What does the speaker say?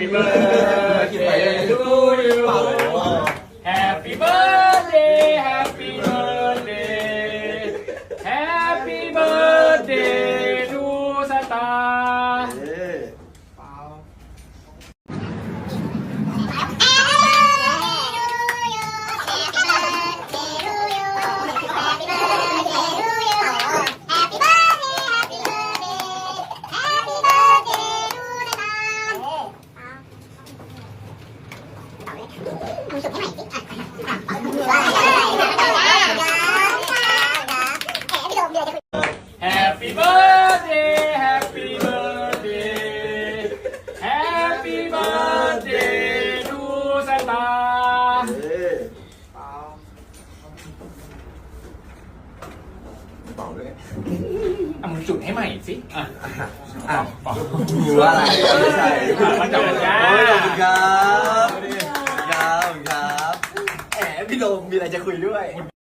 Happy birthday to you Happy Happy birthday Happy birthday Happy birthday to สตาร์เป่าด้วยอะมึงจุดให้ใหม่สิอะอะหัวอะไรไม่ใช่มันจับมันยาโพี่โดมมีอะไรจะคุยด้วย